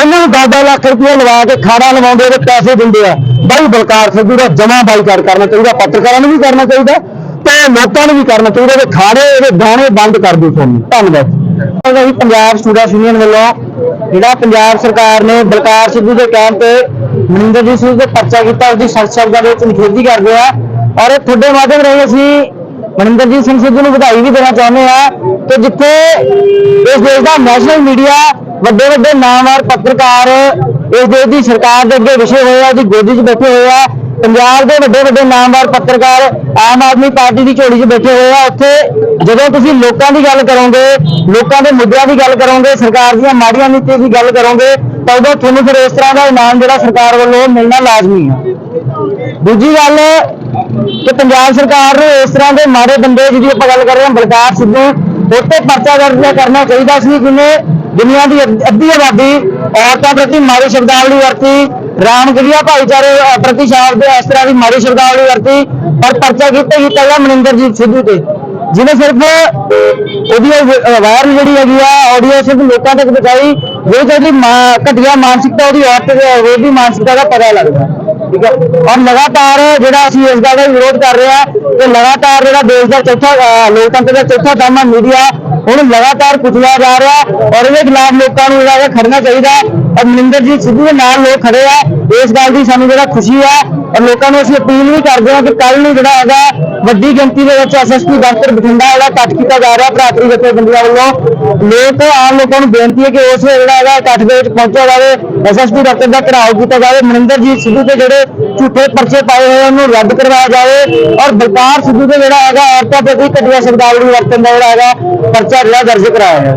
ਇਹਨਾਂ ਨੂੰ 10 ਲੱਖ ਰੁਪਏ ਲਵਾ ਕੇ ਖਾੜਾ ਲਵਾਉਂਦੇ ਤੇ ਪੈਸੇ ਦਿੰਦੇ ਆ। ਬਾਈ ਬਲਕਾਰ ਸਿੱਧੂ ਦਾ ਜਮਾ ਬਾਈਕਾਟ ਕਰਨਾ ਚਾਹੀਦਾ, ਪੱਤਰਕਾਰਾਂ ਨੂੰ ਵੀ ਕਰਨਾ ਚਾਹੀਦਾ, ਤੇ ਲੋਕਾਂ ਨੂੰ ਵੀ ਕਰਨਾ ਚਾਹੀਦਾ ਕਿ ਖਾੜੇ, ਇਹਦੇ ਦਾਣੇ ਬੰਦ ਕਰ ਦਿਓ ਤੁਹਾਨੂੰ। ਧੰਨਵਾਦ। ਅਸੀਂ ਪੰਜਾਬ ਸਟੂਡੈਂਟ ਯੂਨੀਅਨ ਵੱਲੋਂ, ਜਿਹੜਾ ਪੰਜਾਬ ਸਰਕਾਰ ਨੇ ਬਲਕਾਰ ਸਿੱਧੂ ਦੇ ਕਹਿਣ ਤੇ ਮਨਿੰਦਰਜੀਤ ਸਿੰਘ ਦੇ ਪਰਚਾ ਕੀਤਾ, ਉਹਦੀ ਸਖਤ ਸ਼ਬਦਾਂ ਦੇ ਵਿੱਚ ਨਿਖੇਧੀ ਕਰਦੇ ਆ। ਔਰ ਤੁਹਾਡੇ ਮਾਧਿਅਮ ਰਾਹੀਂ ਅਸੀਂ ਮਨਿੰਦਰਜੀਤ ਸਿੰਘ ਸਿੱਧੂ ਨੂੰ ਵਧਾਈ ਵੀ ਦੇਣਾ ਚਾਹੁੰਦੇ ਆ ਕਿ ਜਿੱਥੇ ਇਸ ਦੇਸ਼ ਦਾ ਨੈਸ਼ਨਲ ਮੀਡੀਆ ਵੱਡੇ ਵੱਡੇ ਨਾਮਵਾਰ ਪੱਤਰਕਾਰ ਇਸ ਦੇਸ਼ ਦੀ ਸਰਕਾਰ ਦੇ ਅੱਗੇ ਵਿਸ਼ੇ ਹੋਏ ਆ, ਉਹਦੀ ਗੋਦੀ 'ਚ ਬੈਠੇ ਹੋਏ ਆ। ਪੰਜਾਬ ਦੇ ਵੱਡੇ ਵੱਡੇ ਨਾਮਵਾਰ ਪੱਤਰਕਾਰ ਆਮ ਆਦਮੀ ਪਾਰਟੀ ਦੀ ਝੋਲੀ 'ਚ ਬੈਠੇ ਹੋਏ ਆ। ਉੱਥੇ ਜਦੋਂ ਤੁਸੀਂ ਲੋਕਾਂ ਦੀ ਗੱਲ ਕਰੋਗੇ, ਲੋਕਾਂ ਦੇ ਮੁੱਦਿਆਂ ਦੀ ਗੱਲ ਕਰੋਗੇ, ਸਰਕਾਰ ਦੀਆਂ ਮਾੜੀਆਂ ਨੀਤੀਆਂ ਦੀ ਗੱਲ ਕਰੋਗੇ, ਤਾਂ ਉਦੋਂ ਤੁਹਾਨੂੰ ਫਿਰ ਇਸ ਤਰ੍ਹਾਂ ਦਾ ਇਨਾਮ ਜਿਹੜਾ ਸਰਕਾਰ ਵੱਲੋਂ ਮਿਲਣਾ ਲਾਜ਼ਮੀ ਆ। ਦੂਜੀ ਗੱਲ ਕਿ ਪੰਜਾਬ ਸਰਕਾਰ ਨੂੰ ਇਸ ਤਰ੍ਹਾਂ ਦੇ ਮਾੜੇ ਬੰਦੇ ਜਿਹਦੀ ਆਪਾਂ ਗੱਲ ਕਰ ਰਹੇ ਹਾਂ, ਬਲਕਾਰ ਸਿੱਧੂ ਉੱਤੇ ਪਰਚਾ ਦਰਜ ਕਰਨਾ ਚਾਹੀਦਾ ਸੀ ਜਿਹਨੇ ਦੁਨੀਆ ਦੀ ਅੱਧੀ ਆਬਾਦੀ ਔਰਤਾਂ ਪ੍ਰਤੀ ਮਾੜੀ ਸ਼ਬਦਾਵਲੀ ਵਰਤੀ, ਰਾਮਗੜੀਆ ਭਾਈਚਾਰੇ ਪ੍ਰਤੀ ਸ਼ਬਦ ਇਸ ਤਰ੍ਹਾਂ ਦੀ ਮਾੜੀ ਸ਼ਬਦਾਵਲੀ ਵਰਤੀ, ਪਰ ਪਰਚਾ ਕੀਤਾ ਕੀਤਾ ਗਿਆ ਮਨਿੰਦਰਜੀਤ ਸਿੱਧੂ ਤੇ। ਜਿਹਨੇ ਸਿਰਫ ਉਹਦੀ ਵਾਇਰਲ ਜਿਹੜੀ ਹੈਗੀ ਆ ਆਡੀਓ ਸਿਰਫ ਲੋਕਾਂ ਤੱਕ ਪਹੁੰਚਾਈ ਜੇ ਜਿਹੜੀ ਘਟੀਆ ਮਾਨਸਿਕਤਾ ਉਹਦੀ ਔਰਤ ਦੇ ਉਹਦੀ ਮਾਨਸਿਕਤਾ ਦਾ ਪਤਾ ਲੱਗਦਾ। ਠੀਕ ਹੈ? ਔਰ ਲਗਾਤਾਰ ਜਿਹੜਾ ਅਸੀਂ ਇਸ ਗੱਲ ਦਾ ਵਿਰੋਧ ਕਰ ਰਹੇ ਹਾਂ ਕਿ ਲਗਾਤਾਰ ਜਿਹੜਾ ਦੇਸ਼ ਦਾ ਚੌਥਾ ਲੋਕਤੰਤਰ ਦਾ ਚੌਥਾ ਦਮ ਮੀਡੀਆ ਹੁਣ ਲਗਾਤਾਰ ਕੁਚਲਿਆ ਜਾ ਰਿਹਾ ਔਰ ਇਹਦੇ ਖਿਲਾਫ ਲੋਕਾਂ ਨੂੰ ਜਿਹੜਾ ਹੈਗਾ ਖੜਨਾ ਚਾਹੀਦਾ ਔਰ ਮਨਿੰਦਰਜੀਤ ਸਿੱਧੂ ਦੇ ਨਾਲ ਲੋਕ ਖੜੇ ਆ। ਇਸ ਗੱਲ ਦੀ ਸਾਨੂੰ ਜਿਹੜਾ ਖੁਸ਼ੀ ਹੈ ਔਰ ਲੋਕਾਂ ਨੂੰ ਅਸੀਂ ਅਪੀਲ ਵੀ ਕਰਦੇ ਹਾਂ ਕਿ ਕੱਲ ਨੂੰ ਜਿਹੜਾ ਹੈਗਾ ਵੱਡੀ ਗਿਣਤੀ ਦੇ ਵਿੱਚ ਐਸਐਸਪੀ ਦਫ਼ਤਰ ਬਠਿੰਡਾ ਜਿਹੜਾ ਇਕੱਠ ਕੀਤਾ ਜਾ ਰਿਹਾ ਭਰਾਤਰੀ ਜਥੇਬੰਦੀਆਂ ਵੱਲੋਂ। ਲੋਕ ਆਮ ਲੋਕਾਂ ਨੂੰ ਬੇਨਤੀ ਹੈ ਕਿ ਉਸ ਜਿਹੜਾ ਹੈਗਾ ਇਕੱਠ ਦੇ ਵਿੱਚ ਪਹੁੰਚਿਆ ਜਾਵੇ ਐਸਐਸਪੀ ਦਫ਼ਤਰ ਦਾ ਘਿਰਾਓ ਕੀਤਾ ਜਾਵੇ। ਮਨਿੰਦਰਜੀਤ ਸਿੱਧੂ ਦੇ ਜਿਹੜੇ ਝੂਠੇ ਪਰਚੇ ਪਾਏ ਹੋਏ ਉਹਨੂੰ ਰੱਦ ਕਰਵਾਇਆ ਜਾਵੇ। ਔਰ ਬਲਕਾਰ ਸਿੱਧੂ ਦੇ ਜਿਹੜਾ ਹੈਗਾ ਔਰਤਾਂ ਪ੍ਰਤੀ ਘਟੀਆ ਸ਼ਬਦਾਵਲੀ ਵਰਤਣ ਦਾ ਜਿਹੜਾ ਹੈਗਾ ਪਰਚਾ ਜਿਹੜਾ ਦਰਜ ਕਰਾਇਆ ਹੈ